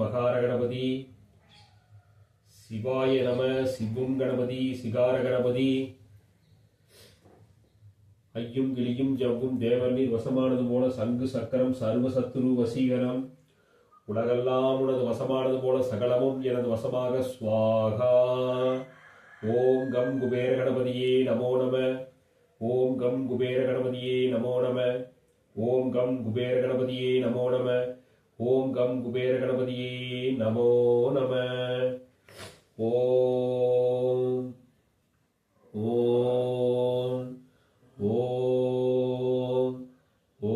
மகார கணபதி சிவாய நம சிவும் கணபதி சிகார கணபதி ஐயும் கிளியும் ஜவ்வும் தேவர் நீர் வசமானது போல சங்கு சக்கரம் சர்வ சத்துரு வசீகரம். உலகெல்லாம் உனது வசமானது போல சகலமும் எனது வசமாக ஸ்வாகா ஓம் கம் குபேர கணபதியே நமோ நம. ஓம் கம் குபேர கணபதியே நமோ நம. ஓம் கம் குபேர கணபதியே நமோ நம. ஓம் கம் குபேர கணபதியே நமோ நம. ஓம். ஓம். ஓம். ஓம்.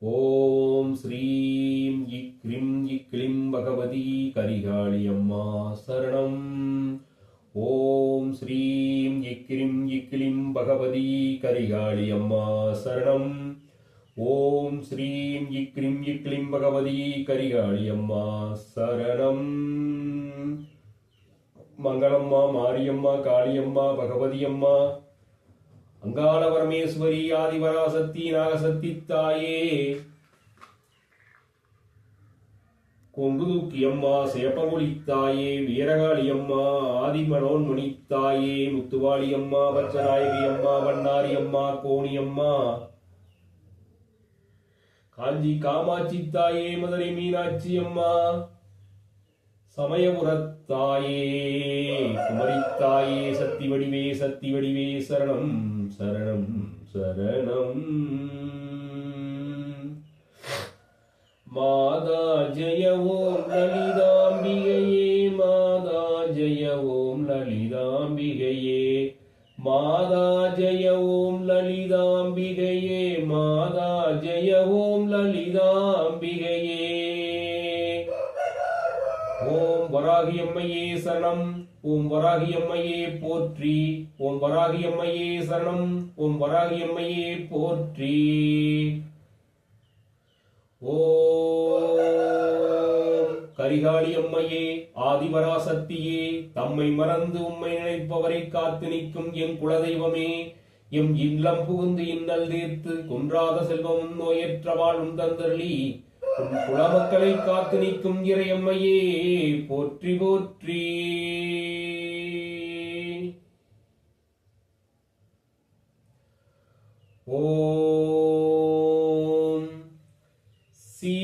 ஓம். இக்ரிம் பகவதி கரிகாளி அம்மா சரணம் ஓம் ஸ்ரீம் இக்ரிம் இக்ளிம் பகவதி கரிகாளி அம்மா சரணம் ஓம் ஸ்ரீம் இக்ரிம் இக்லிம் பகவதி கரிகாளி அம்மா சரணம் மங்களம்மா மாரியம்மா காளியம்மா பகவதி அம்மா அங்காள பரமேஸ்வரி ஆதிவராசக்தி நாகசக்தி தாயே கொங்கு தூக்கி அம்மா சேப்பங்குடி தாயே வீரகாளி அம்மா ஆதிமனோன்மணி தாயே முத்துவாளி அம்மா பச்சநாயகி அம்மா வண்ணாரி அம்மா கோணி அம்மா காஞ்சி காமாட்சி தாயே மதுரை மீனாட்சி அம்மா சமயபுரத்தாயே குமரித்தாயே சக்தி வடிவே சக்தி வடிவே சரணம் சரணம் சரணம் மாதா ஜெய ஓம் லலிதாம்பிகையே மாதா ஜெய ஓம் லலிதாம்பிகையே. மாதா ஜெய ஓம் லலிதாம்பிகையே மாதா ஜெய ஓம் லலிதாம்பிகையே. ஓம் வராகியம்மையே சனம் சரணம் ஓம் வராகியம்மையே போற்றி. ஓம் வராகியம்மையே சனம் சரணம் ஓம் வராகியம்மையே போற்றி. ஓ கரிகாளி அம்மையே ஆதிபராசக்தியே தம்மை மறந்து உம்மை நினைப்பவரை காத்து நிற்கும் என் குலதெய்வமே எம் இல்லம் புகுந்து இன்னல் தீர்த்து குன்றாத செல்வமும் நோயற்ற வாழும் தந்தருளி உன் குலமக்களை காத்து நிற்கும் இறையம்மையே போற்றி போற்றி. ஓ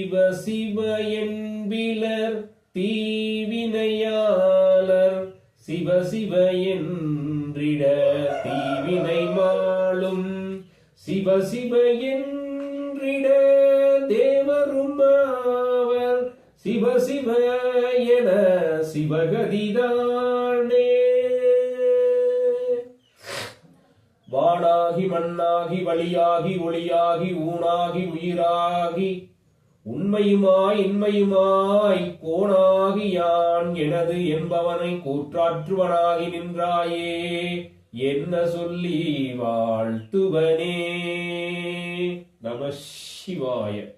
சிவ சிவ என்பிலர் தீவினையாளர். சிவ சிவ என்றிட தீவினை மாளும். சிவ சிவ என்றிட தேவரும் அவர் சிவ சிவ என சிவகதிதானே. வானாகி மண்ணாகி வழியாகி ஒளியாகி ஊனாகி உயிராகி உண்மையுமாய் இன்மையுமாய் கோணாகி யான் எனது என்பவனை கூற்றாற்றுவனாகி நின்றாயே என்ன சொல்லி வாழ்த்துவனே. நம சிவாய.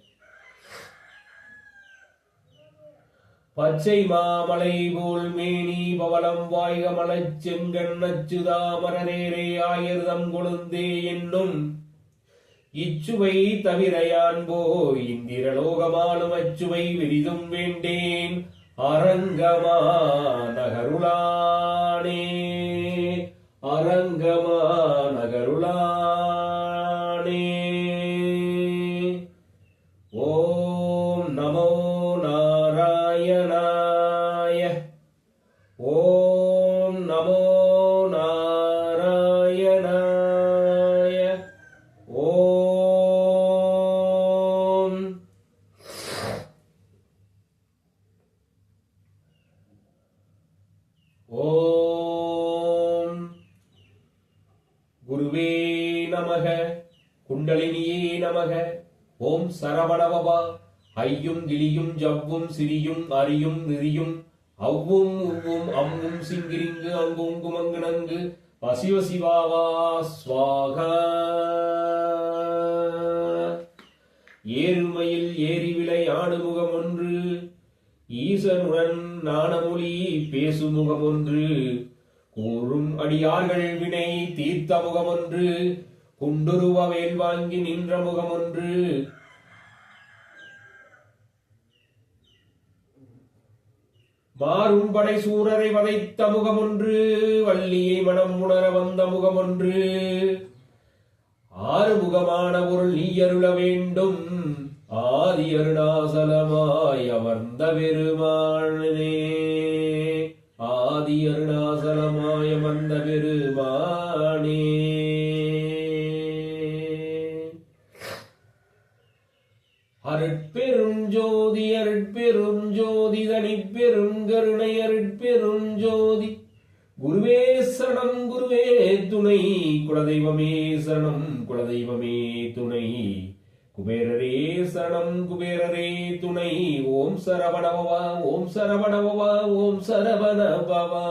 பச்சை மாமலை போல் மேனி பவளம் வாய்க மலச் செங்கண் அச்சுதாமரநேரே ஆயிரதம் கொழுந்தே என்னும் இச்சுவை தவிர யான் போய் இந்திரலோகமானும் அச்சுவை விரிதும் வேண்டேன். அரங்கமா நகருளானே அரங்கமா நகருளா குருவே நமக குண்டலினியே நமக. ஓம் சரவணபவா ஐயும் கிளியும் ஜவ்வும் சிரியும் அரியும் நெறியும். அவ்வும் உவ்வும் அம்மும் சிங்கிரிங்கு அங்கும் குமங்கு நங்கு. வசிவ சிவாவா ஸ்வாகா ஏறுமையில் ஏறி ஆடுமுகம் ஒன்று. ஈசனுடன் நாணமொழி பேசும் முகமொன்று கூறும் அடியார்கள் வினை தீர்த்த முகமொன்று குண்டுருவ வேல் வாங்கி நின்ற முகமொன்று. மாறும் படை சூரரை வதைத்த முகமொன்று வள்ளியை மனம் உணர வந்த முகமொன்று. ஆறு முகமான பொருள் நீ அருள வேண்டும் ஆதி அருணாசலமாய் அமர்ந்த பெருமானே. ஆதி அருணாசலமாய வந்த பெருமானே அருட்பெரும் ஜோதி அருட்பெரும் ஜோதி தனிப்பெரும் கருணை அருட்பெரும் ஜோதி. குருவே சரணம் குருவே துணை குலதெய்வமே சரணம் குலதெய்வமே துணை. குபேரரே சரணம் குபேரரே துணை. ஓம் சரவணவா ஓம் சரவணவா ஓம் சரவணபவா